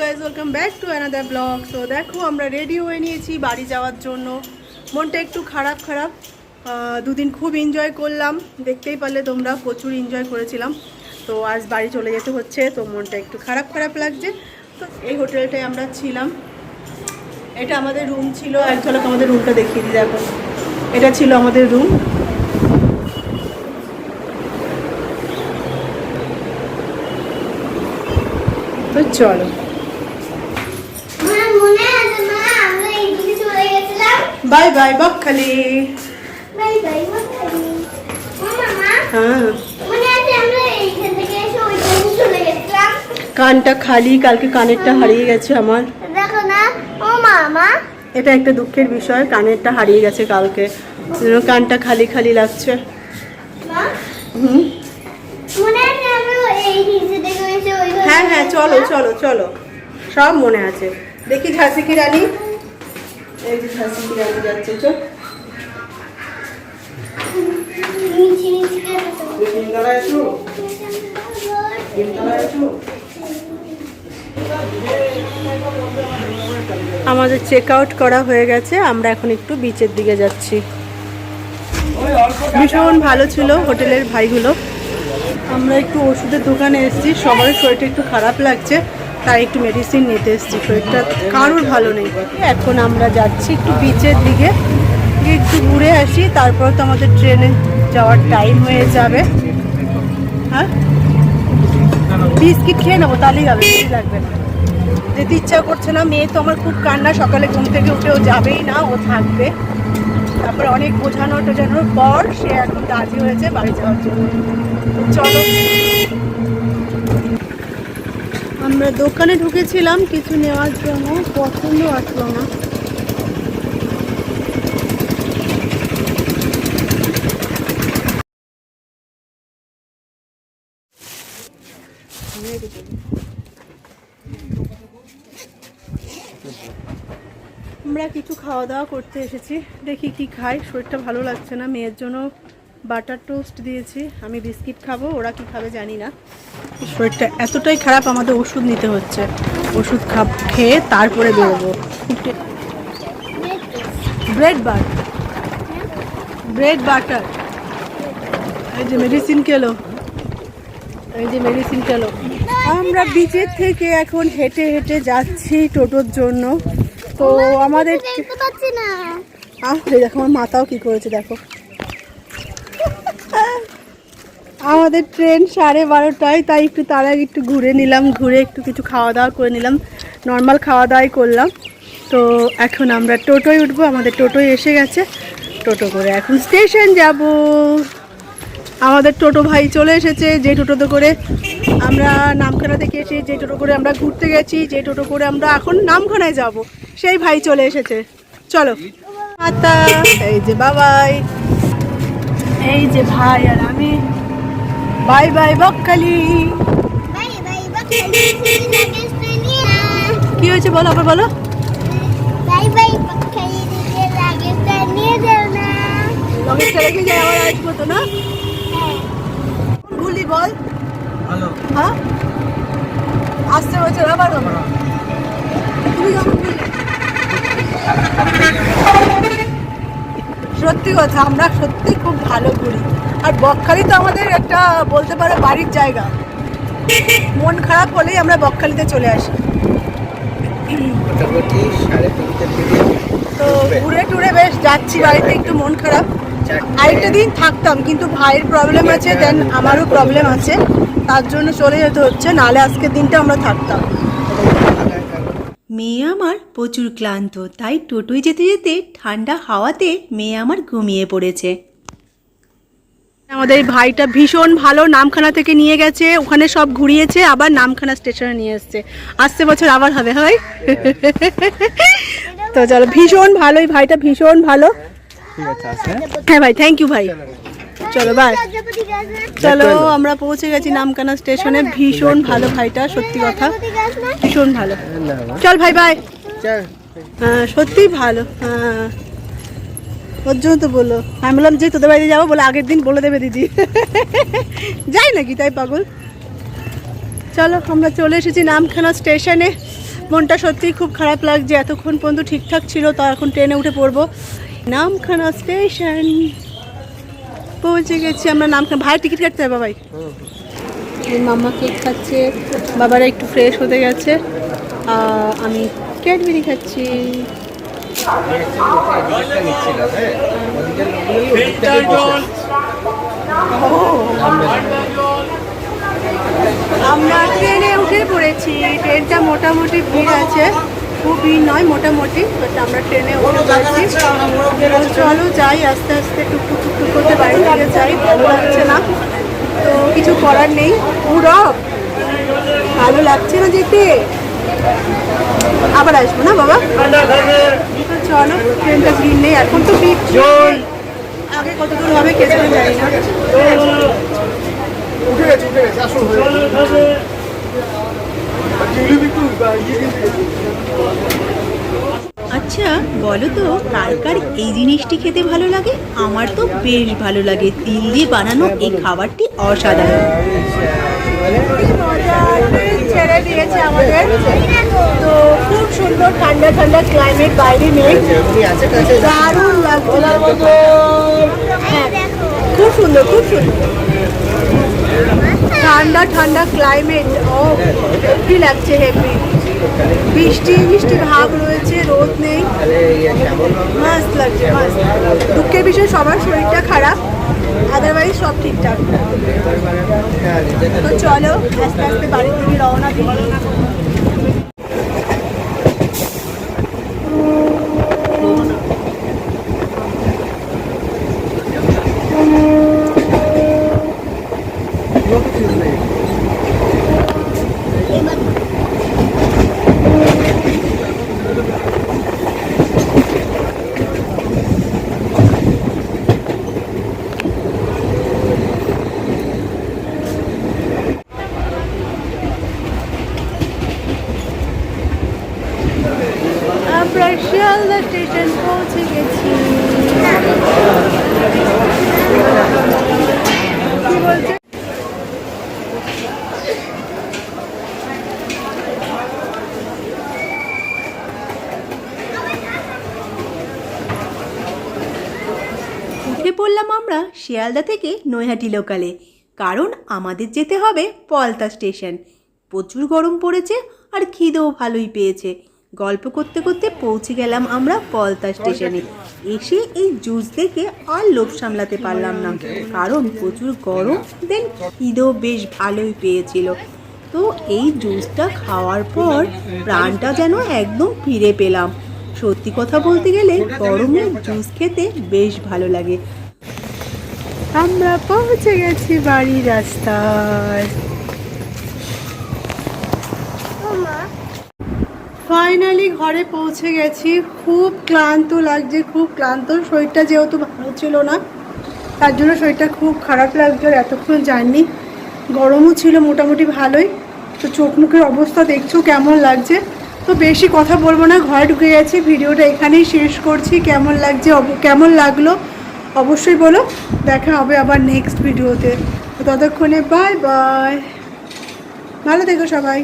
Guys welcome back to another blog so দেখো, আমরা ready হয়ে নিয়েছি বাড়ি যাওয়ার জন্য। মনটা একটু খারাপ খারাপ। দুদিন খুব এনজয় করলাম। দেখতেই পারলে তোমরা প্রচুর এনজয় করেছিলাম। তো, আজ বাড়ি চলে যেতে হচ্ছে, তো মনটা একটু খারাপ খারাপ লাগছে। তো, এই হোটেলটায় আমরা ছিলাম। এটা আমাদের রুম ছিল। এক ঝলক আমাদের রুমটা দেখিয়ে দিই, দেখো। এটা ছিল আমাদের রুম তো, চলো আমার মনে আছে মা আমরা এইদিকে চলে গেছিলাম bye bye Bakkhali bye bye মামাই মামা হ্যাঁ কানটা খালি কালকে কানেরটা হারিয়ে গেছে আমার দেখো না ও মামা এটা একটা দুঃখের বিষয় কানেরটা হারিয়ে গেছে কালকে। কানটা খালি খালি লাগছে। হুম? হ্যাঁ হ্যাঁ চলো চলো চলো। সব মনে আছে। দেখি ঝাঁসি কি রানী। যাচ্ছে চল গেছে আমাদের চেক আউট করা হয়ে গেছে আমরা এখন একটু বিচের দিকে যাচ্ছি। ভীষণ ভালো ছিল হোটেলের ভাইগুলো। আমরা একটু ওষুধের দোকানে এসেছি সবার শরীরটা একটু খারাপ লাগছে। তাই একটু মেডিসিন নিতে এসেছি শরীরটা কারোর ভালো নেই। এখন আমরা যাচ্ছি একটু বিচের দিকে একটু ঘুরে আসি, তারপর তো আমাদের ট্রেনে যাওয়ার টাইম হয়ে যাবে। হ্যাঁ? বিস্কিট খেয়ে নেব, তাহলেই হবে লাগবে না। যেতে ইচ্ছা করছে না, মেয়ে তো আমার খুব কান্না, সকালে ঘুম থেকে উঠে ও যাবেই না, ও থাকবে। তারপরে অনেক বোঝানো টোঝানোর পর সে এখন রাজি হয়েছে, বাড়ি যাওয়ার জন্য। চলো আমরা দোকানে ঢুকেছিলাম, কিছু নেওয়ার জন্য, পছন্দ আসলো না। আমরা কিছু খাওয়া দাওয়া করতে এসেছি, দেখি কি খাই। শরীরটা ভালো লাগছে না, মেয়ের জন্য বাটার টোস্ট দিয়েছি, আমি বিস্কিট খাব, ওরা কি খাবে জানি না। শরীরটা এতটাই খারাপ আমাদের ওষুধ নিতে হচ্ছে। ওষুধ খাব খেয়ে তারপরে বেরোবো। ব্রেড বার ব্রেড বাটার এই যে মেডিসিন খেলো। এই যে মেডিসিন খেলো। আমরা বিচের থেকে এখন হেঁটে হেঁটে যাচ্ছি টোটোর জন্য। তো আমাদের আরে দেখো আমার মাথাও কি করেছে দেখো। আমাদের ট্রেন সাড়ে বারোটায়, তাই একটু তার আগে একটু ঘুরে নিলাম, ঘুরে একটু কিছু খাওয়া দাওয়া করে নিলাম নর্মাল খাওয়া দাওয়াই করলাম। তো এখন আমরা টোটোয় উঠবো, আমাদের টোটোয় এসে গেছে, টোটো করে এখন স্টেশন যাব। আমাদের টোটো ভাই চলে এসেছে, যে টোটোতে করে আমরা নামখানা থেকে এসে, যে টোটো করে আমরা ঘুরতে গেছি, যে টোটো করে আমরা এখন নামখানায় যাব, সেই ভাই চলে এসেছে। চলো। মাতা, এই যে বাবাই। এই যে ভাই আর আমি। Bye bye Bakkhali. কি হয়েছে বলো আবার বলো। বাই বাই বাকালি দিকে লাগেজটা নিয়ে যাও না। লগেজটা রেখে যাই আবার আসব তো না? ভুলি বল। হ্যালো। হ্যাঁ? আসছে বছর আবার তুমি সত্যি কথা আমরা সত্যি খুব ভালো ঘুরি আর বকখালি তো আমাদের একটা বলতে পারো বাড়ির জায়গা। মন খারাপ হলেই আমরা বকখালিতে চলে আসি। তো ঘুরে টুরে বেশ যাচ্ছি বাড়িতে একটু মন খারাপ। আরেকটা দিন থাকতাম কিন্তু ভাইয়ের প্রবলেম আছে দেন আমারও প্রবলেম আছে। তার জন্য চলে যেতে হচ্ছে নালে আজকের দিনটা আমরা থাকতাম। মেয়ে আমার প্রচুর ক্লান্ত তাই টোটোয় যেতে যেতে ঠান্ডা হাওয়াতে মেয়ে আমার ঘুমিয়ে পড়েছে। আমাদের ভাইটা ভীষণ ভালো নামখানা থেকে নিয়ে গেছে ওখানে সব ঘুরিয়েছে আবার নামখানা স্টেশনে নিয়ে এসছে। আসছে বছর আবার হবে হয়? তো চলো ভীষণ ভালো এই ভাইটা ভীষণ ভালো। ঠিক আছে আছে হ্যাঁ ভাই থ্যাংক ইউ ভাই। চলো বাই চলো আমরা পৌঁছে গেছি নামখানা স্টেশনে। ভীষণ ভালো ভাইটা সত্যি কথা। ভীষণ ভালো। চল ভাই বাই চল। হ্যাঁ সত্যিই ভালো হ্যাঁ। ওর জন্য তো বলল। আমি বললাম যে তোদের বাড়িতে যাব বলে আগের দিন বলে দেবে দিদি। যাই নাকি তাই পাগল? চলো আমরা চলে এসেছি নামখানা স্টেশনে। মনটা সত্যিই খুব খারাপ লাগছে। এতক্ষণ পর্যন্ত ঠিকঠাক ছিল তো এখন ট্রেনে উঠে পড়ব। নামখানা স্টেশন। পৌঁছে গেছি আমরা নামখানা ভাই টিকিট কাটতে হবে ভাই মাম্মা কেক খাচ্ছে বাবারা একটু ফ্রেশ হতে গেছে। আমি ক্যাডবেরি খাচ্ছি। আমরা ট্রেনে উঠে পড়েছি ট্রেনটা মোটামুটি ভিড় আছে। খুব ভিড় নয় মোটামুটি বাট আমরা ট্রেনে উঠে তো চলো যাই আস্তে আস্তে টুকটুক টুকটুক করতে বাড়ি থেকে যাই ভালো লাগছে না। তো কিছু করার নেই। পুরব ভালো লাগছে না যেতে? আবার আসব না বাবা? চলো ট্রেনটা ভিড় নেই এখন তো ভিড়। আগে কত দূর হবে কে জানে জানি না। উঠে গেছে উঠে গেছে আসুন। আচ্ছা বলো তো, কার কার এই জিনিসটি খেতে ভালো লাগে? আমার তো বেশ ভালো লাগে। তিল দিয়ে বানানো এই খাবারটি অসাধারণ। তো খুব সুন্দর ঠান্ডা ঠান্ডা ক্লাইমেট বাইরে নেই। হ্যাঁ খুব সুন্দর খুব সুন্দর। ঠান্ডা ঠান্ডা ক্লাইমেট ও হেপি লাগছে হেপি বৃষ্টি বৃষ্টি ভাব রয়েছে, রোদ নেই। মাস্ত লাগছে, মাস্ত। দুঃখের বিষয়ে, সবার শরীরটা খারাপ আদারওয়াইজ সব ঠিকঠাক। তো চলো, আস্তে আস্তে বাড়ির দিকে রওনা দিই। আমরা শিয়ালদা স্টেশন পৌঁছে গেছি। কি বলছে উঠে আমরা শিয়ালদা থেকে নৈহাটি লোকালে, কারণ আমাদের যেতে হবে পলতা স্টেশন। প্রচুর গরম পড়েছে আর খিদেও ভালোই পেয়েছে। গল্প করতে করতে পৌঁছে গেলাম আমরা পলতা স্টেশনে। এসে এই জুস দেখে আর লোভ সামলাতে পারলাম না, কারণ প্রচুর গরম দেন খিদেও বেশ ভালোই পেয়েছিল। তো এই জুসটা খাওয়ার পর প্রাণটা যেন একদম ফিরে পেলাম। সত্যি কথা বলতে গেলে গরমে জুস খেতে বেশ ভালো লাগে। আমরা পৌঁছে গেছি বাড়ির রাস্তায়। ফাইনালি ঘরে পৌঁছে গেছি। খুব ক্লান্ত লাগছে, খুব ক্লান্ত। শরীরটা যেহেতু ভালো ছিল না, তার জন্য শরীরটা খুব খারাপ লাগছে এতক্ষণ জার্নি গরমও ছিল মোটামুটি ভালোই। তো চোখ মুখের অবস্থা দেখছ কেমন লাগছে? তো বেশি কথা বলব না, ঘরে ঢুকে গেছি। ভিডিওটা এখানেই শেষ করছি। কেমন লাগছে কেমন লাগল? অবশ্যই বলো। দেখা হবে আবার নেক্সট ভিডিওতে ততক্ষণে বাই বাই ভালো থেকো সবাই।